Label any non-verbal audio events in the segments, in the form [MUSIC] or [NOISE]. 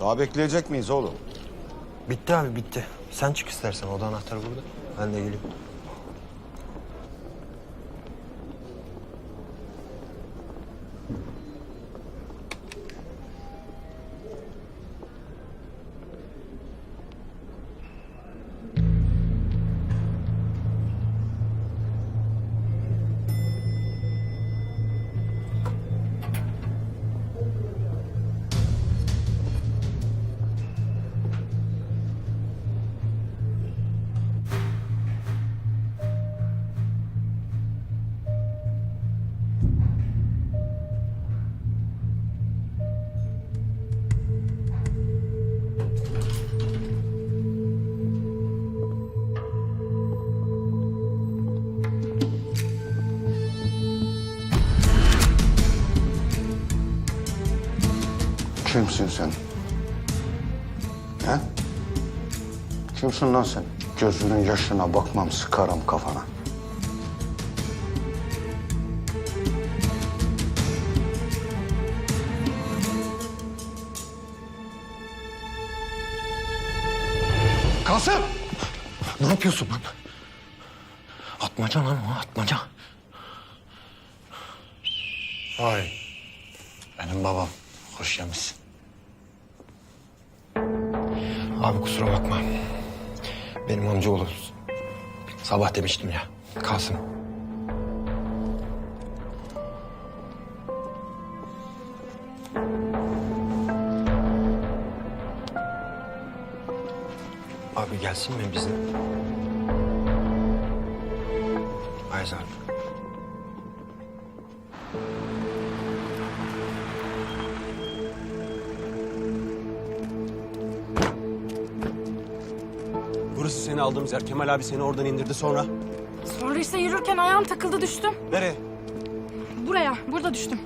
Daha bekleyecek miyiz oğlum? Bitti abi bitti. Sen çık istersen oda anahtarı burada. Ben de geleyim. Kimsin sen? He? Kimsin lan sen? Gözünün yaşına bakmam, sıkarım kafana. Kasım! Ne yapıyorsun lan? Atmaca lan o atmaca. Vay. Benim babam. Hoş gelmişsin. Abi kusura bakma. Benim amcaoğlu. Sabah demiştim ya. Kasım. Abi gelsin mi bizim? Ayzar. Burası seni aldığımız yer. Kemal abi seni oradan indirdi sonra. Sonra işte yürürken ayağım takıldı düştüm. Nereye? Buraya, burada düştüm.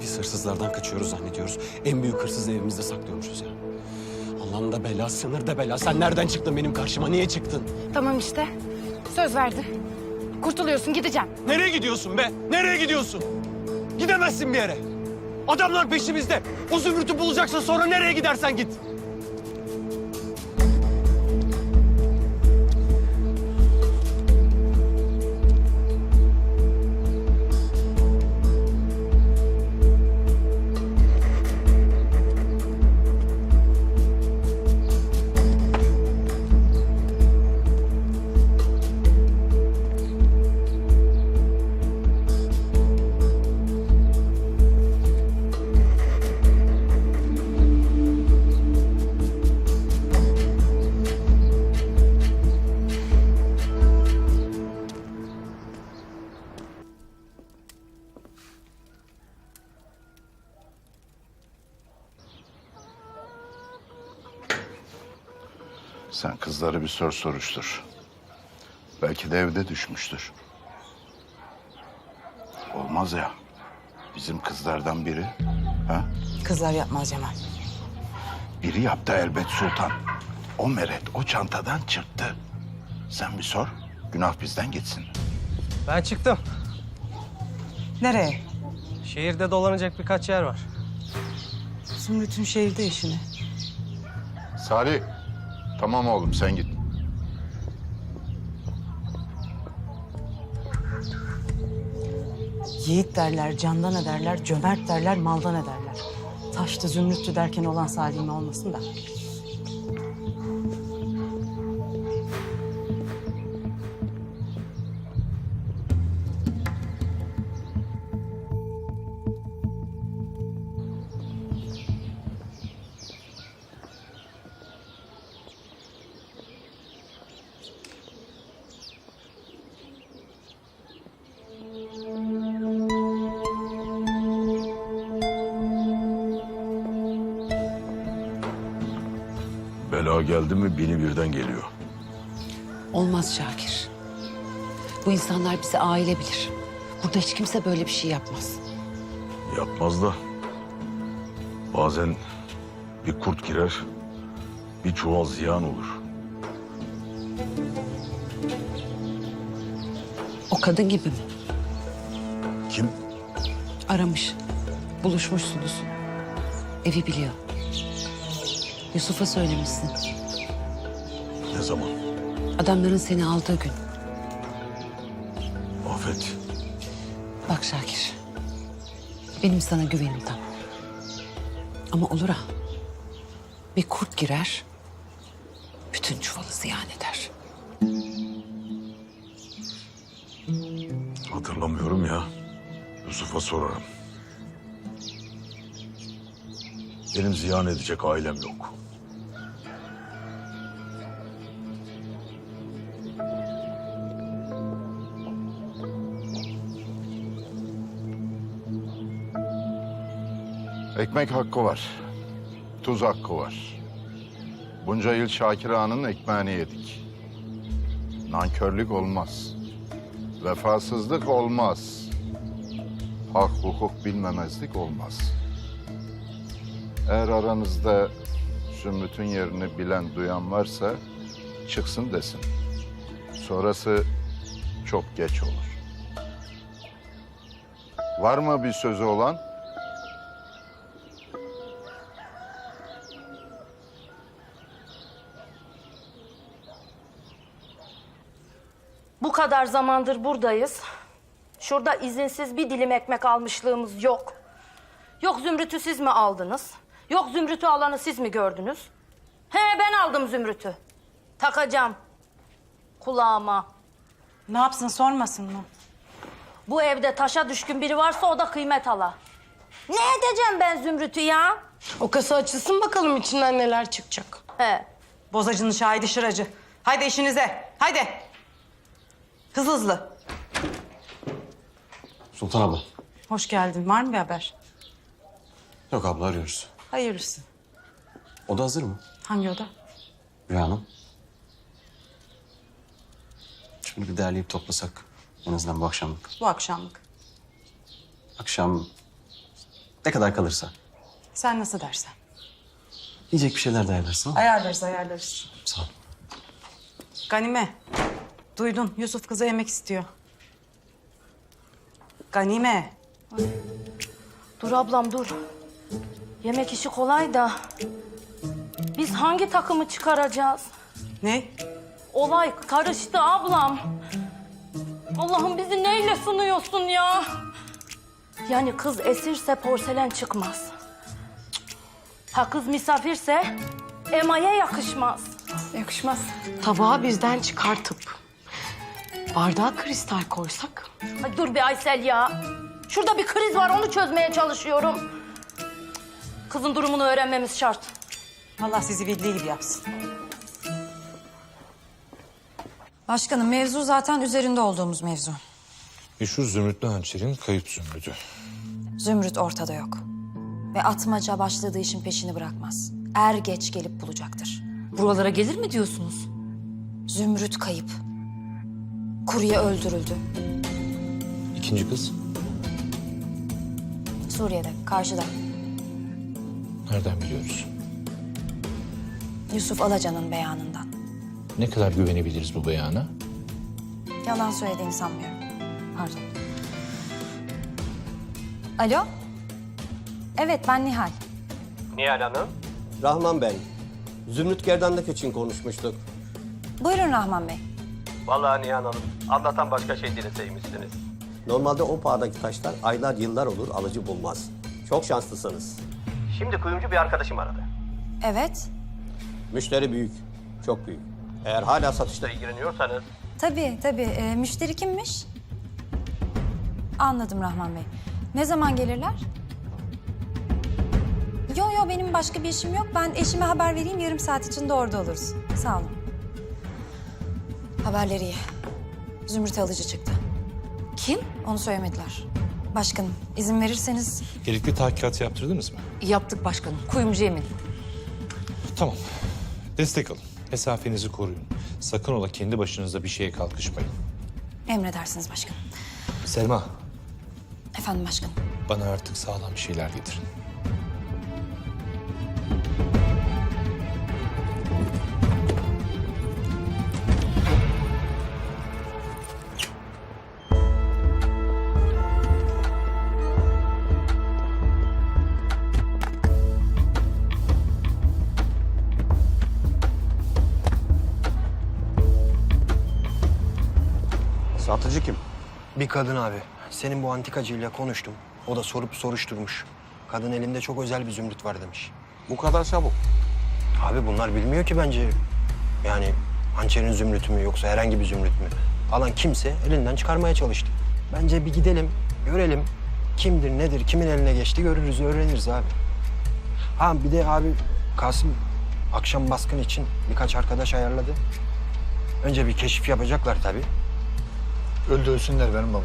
Biz hırsızlardan kaçıyoruz zannediyoruz. En büyük hırsızı evimizde saklıyormuşuz ya. Allah'ın da bela, sınır da bela. Sen nereden çıktın benim karşıma? Niye çıktın? Tamam işte. Söz verdin. Kurtuluyorsun, gideceğim. Nereye gidiyorsun be? Nereye gidiyorsun? Gidemezsin bir yere. Adamlar peşimizde. O zümrütü bulacaksın sonra nereye gidersen git. Bir sor soruştur. Belki de evde düşmüştür. Olmaz ya. Bizim kızlardan biri. Ha? Kızlar yapmaz Cemal. Biri yaptı elbet sultan. O meret o çantadan çıktı. Sen bir sor. Günah bizden gitsin. Ben çıktım. Nereye? Şehirde dolanacak birkaç yer var. Zümrüt'ün şehirde işini. Salih. Tamam oğlum sen git. Yiğit derler, candan ederler, cömert derler, maldan ederler. Taştı zümrüttü derken olan Salih'in olmasın da. Bela geldi mi bini birden geliyor. Olmaz Şakir. Bu insanlar bizi aile bilir. Burada hiç kimse böyle bir şey yapmaz. Yapmaz da Bazen bir kurt girer, bir çuval ziyan olur. O kadın gibi mi? Kim? Aramış. Buluşmuşsunuz. Evi biliyor. Yusuf'a söylemişsin. Ne zaman? Adamların seni aldığı gün. Afet. Bak Şakir. Benim sana güvenim tam. Ama olur ha. Bir kurt girer. Bütün çuvalı ziyan eder. Hatırlamıyorum ya. Yusuf'a sorarım. Benim ziyan edecek ailem yok. Ekmek hakkı var. Tuz hakkı var. Bunca yıl Şakir Ağa'nın ekmeğini yedik. Nankörlük olmaz. Vefasızlık olmaz. Hak hukuk bilmemezlik olmaz. Eğer aranızda Zümrüt'ün yerini bilen duyan varsa çıksın desin. Sonrası çok geç olur. Var mı bir sözü olan? Kadar zamandır buradayız. Şurada izinsiz bir dilim ekmek almışlığımız yok. Yok Zümrüt'ü siz mi aldınız? Yok Zümrüt'ü alanı siz mi gördünüz? He ben aldım Zümrüt'ü. Takacağım. Kulağıma. Ne yapsın sormasın mı? Bu evde taşa düşkün biri varsa o da kıymet ala. Ne edeceğim ben Zümrüt'ü ya? O kasa açılsın bakalım içinden neler çıkacak. He. Bozacının şahidi şıracı. Haydi işinize. Haydi. Hızlı hızlı. Sultan abla. Hoş geldin. Var mı bir haber? Yok abla arıyoruz. Hayırlısı. O da hazır mı? Hangi oda? Rüya Hanım. Şimdi bir derleyip toplasak. En azından bu akşamlık. Bu akşamlık. Akşam ne kadar kalırsa. Sen nasıl dersen. Yiyecek bir şeyler de ayarlarsın. Ayarlarız ayarlarız. Sağ ol. Ganime. Duydun Yusuf kıza yemek istiyor. Ganime. Dur ablam dur. Yemek işi kolay da. Biz hangi takımı çıkaracağız? Ne? Olay karıştı ablam. Allah'ım bizi neyle sınıyorsun ya? Yani kız esirse porselen çıkmaz. Ha kız misafirse emaye yakışmaz. Yakışmaz. Tabağı bizden çıkartıp bardağa kristal koysak. Ay dur bir Aysel ya. Şurada bir kriz var onu çözmeye çalışıyorum. Kızın durumunu öğrenmemiz şart. Allah sizi bildiği gibi yapsın. Başkanım mevzu zaten üzerinde olduğumuz mevzu. Meşhur Zümrütlü hançerin kayıp Zümrüt'ü. Zümrüt ortada yok. Ve atmaca başladığı işin peşini bırakmaz. Er geç gelip bulacaktır. Buralara gelir mi diyorsunuz? Zümrüt kayıp. Kurye öldürüldü. İkinci kız Suriye'de, karşıda. nereden biliyoruz? Yusuf Alacan'ın beyanından. Ne kadar güvenebiliriz bu beyana? Yalan söylediğini sanmıyorum. Pardon. Alo? Evet, ben Nihal. Nihal Hanım. Rahman ben. Zümrüt Gerdanlık için konuşmuştuk. Buyurun Rahman Bey. Vallahi Nihal Hanım. Anlatan başka şey dileseymişsiniz. Normalde o pahadaki taşlar aylar yıllar olur alıcı bulmaz. Çok şanslısınız. Şimdi kuyumcu bir arkadaşım aradı. Evet. Müşteri büyük. Çok büyük. Eğer hala satışta İlgileniyorsanız Tabii, tabii. Ee, müşteri kimmiş? Anladım Rahman Bey. Ne zaman gelirler? Yo yo benim başka bir işim yok. Ben eşime haber vereyim. Yarım saat içinde orada oluruz. Sağ olun. Haberleri iyi. Zümrüt alıcı çıktı. Kim? Onu söylemediler. Başkanım izin verirseniz Gerekli tahkikat yaptırdınız mı? Yaptık başkanım. Kuyumcu Emin. Tamam. Destek alın. Mesafenizi koruyun. Sakın ola kendi başınıza bir şeye kalkışmayın. emredersiniz başkanım. Selma, Efendim başkanım. bana artık sağlam şeyler getirin. Satıcı kim? Bir kadın abi. Senin bu antikacıyla konuştum. O da sorup soruşturmuş. Kadın elinde çok özel bir zümrüt var demiş. Bu kadar çabuk. Abi bunlar bilmiyor ki bence. Yani hançerin zümrütü mü yoksa herhangi bir zümrüt mü? Alan kimse elinden çıkarmaya çalıştı. Bence bir gidelim, görelim. Kimdir, nedir, kimin eline geçti görürüz, öğreniriz abi. Ha bir de abi Kasım akşam baskın için birkaç arkadaş ayarladı. Önce bir keşif yapacaklar tabii. Öldü ölsünler benim babam.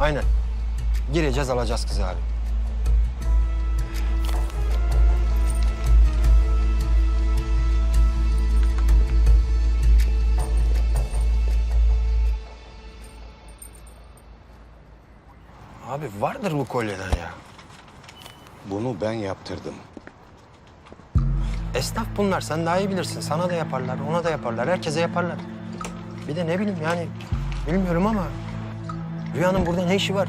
Aynen. Gireceğiz alacağız kızı abi. Abi vardır bu kolyeden ya. Bunu ben yaptırdım. Esnaf bunlar. Sen daha iyi bilirsin. Sana da yaparlar, ona da yaparlar. Herkese yaparlar. Bir de ne bileyim yani bilmiyorum ama Rüya'nın burada ne işi var?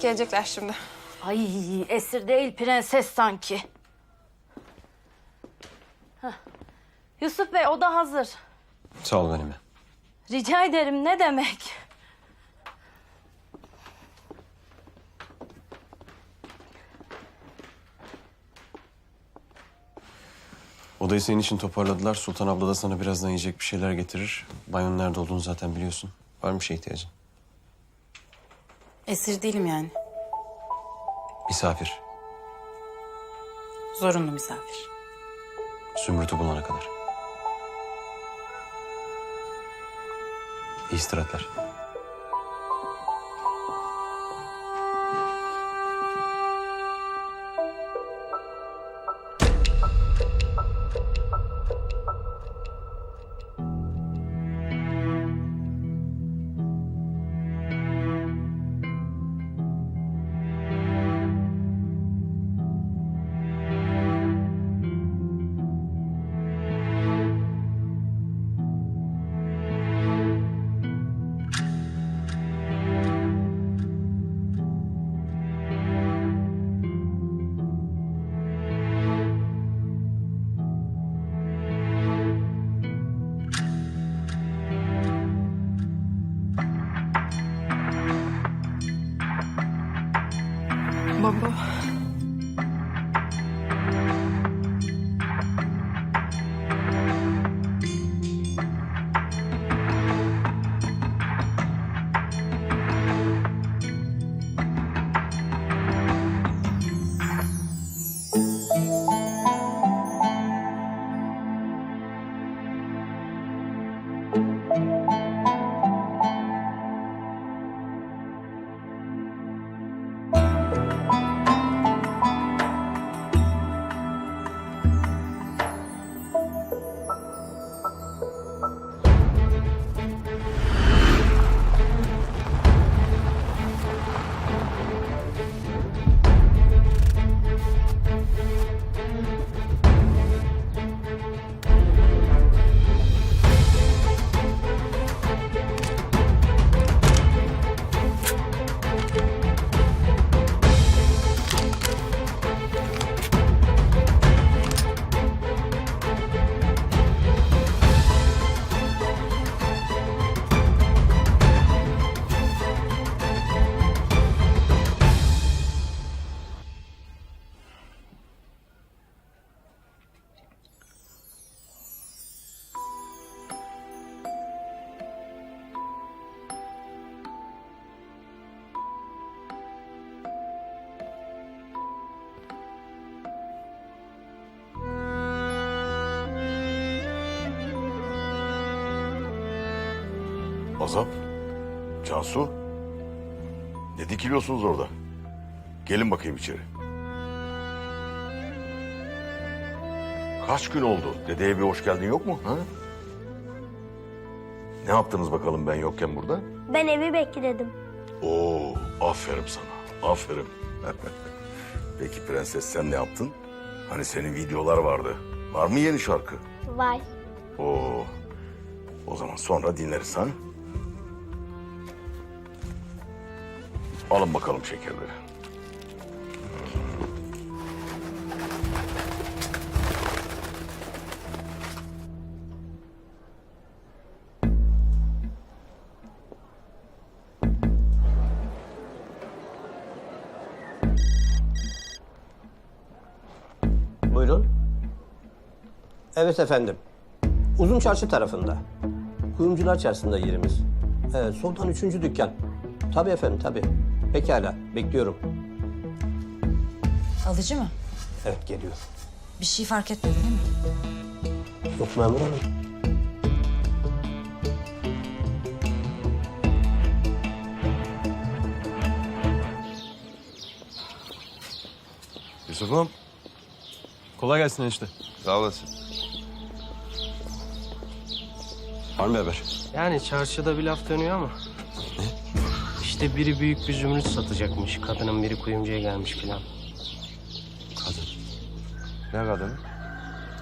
Gelecekler şimdi. Ay esir değil prenses sanki. Heh. Yusuf Bey o da hazır. Sağ ol Ganime. Rica ederim ne demek? Odayı senin için toparladılar. Sultan abla da sana birazdan yiyecek bir şeyler getirir. Banyonun nerede olduğunu zaten biliyorsun. Var mı bir şeye ihtiyacın? Esir değilim yani. Misafir. Zorunlu misafir. Zümrüt'ü bulana kadar. İyi istirahatler. Azap, Cansu. Ne dikiliyorsunuz orada? Gelin bakayım içeri. Kaç gün oldu? Dedeye bir hoş geldin yok mu? Ha? Ne yaptınız bakalım ben yokken burada? Ben evi bekledim. Oo, aferin sana. Aferin. [LAUGHS] Peki prenses sen ne yaptın? Hani senin videolar vardı. Var mı yeni şarkı? Var. Oo. O zaman sonra dinleriz ha? Alın bakalım şekerleri. Buyurun. Evet efendim. Uzun çarşı tarafında. Kuyumcular çarşısında yerimiz. Evet, soldan üçüncü dükkan. Tabii efendim, tabii. Pekala, bekliyorum. Alıcı mı? Evet, geliyor. Bir şey fark etmedi değil mi? Yok memur hanım. Yusuf'um. Kolay gelsin enişte. Sağ olasın. Var mı haber? Yani çarşıda bir laf dönüyor ama. İşte biri büyük bir zümrüt satacakmış. Kadının biri kuyumcuya gelmiş filan. Kadın. Ne kadın?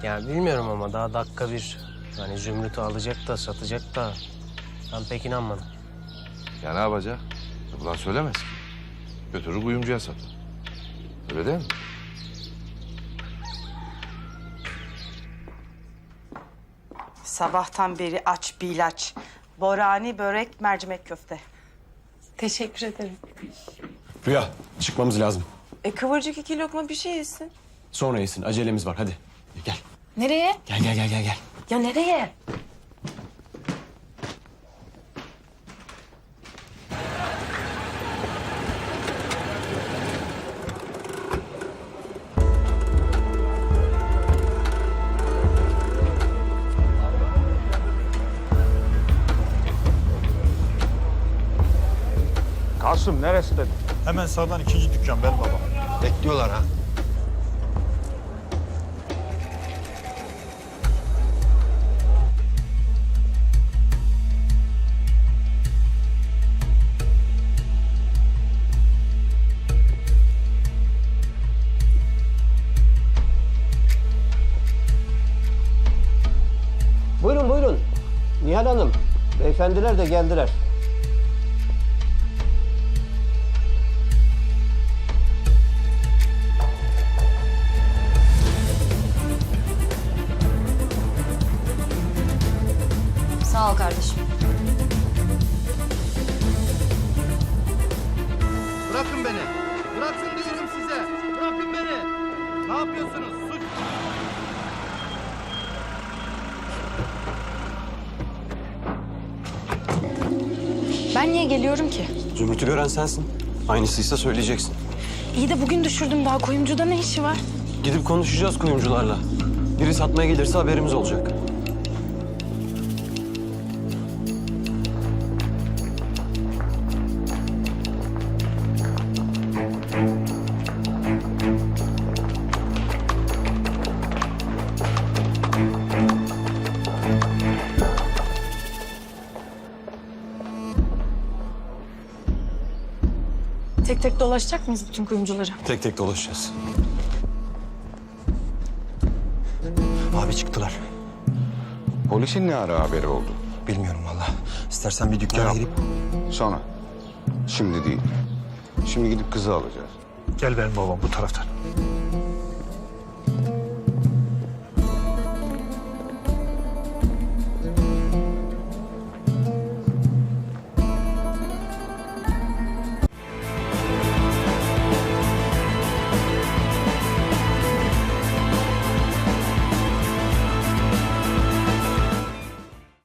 Ya bilmiyorum ama daha dakika bir. Hani zümrütü alacak da satacak da. Ben pek inanmadım. Ya ne yapacak? Ulan söylemez ki. Götürür kuyumcuya sat. Öyle değil mi? Sabahtan beri aç bir ilaç. Borani börek mercimek köfte. Teşekkür ederim. Rüya çıkmamız lazım. E kıvırcık iki lokma bir şey yesin. Sonra yesin acelemiz var hadi. Gel. Nereye? Gel gel gel gel gel. Ya nereye? Kasım neresi dedi? Hemen sağdan ikinci dükkan benim babam. Bekliyorlar ha. Buyurun buyurun. Nihal Hanım, beyefendiler de geldiler. Ben niye geliyorum ki? Zümrüt'ü gören sensin. Aynısıysa söyleyeceksin. İyi de bugün düşürdüm daha kuyumcuda ne işi var? Gidip konuşacağız kuyumcularla. Biri satmaya gelirse haberimiz olacak. Dolaşacak mıyız bütün kuyumcuları? Tek tek dolaşacağız. Abi çıktılar. Polisin ne ara haberi oldu? Bilmiyorum valla. İstersen bir dükkana girip... Sonra. Şimdi değil. Şimdi gidip kızı alacağız. Gel benim babam bu taraftan.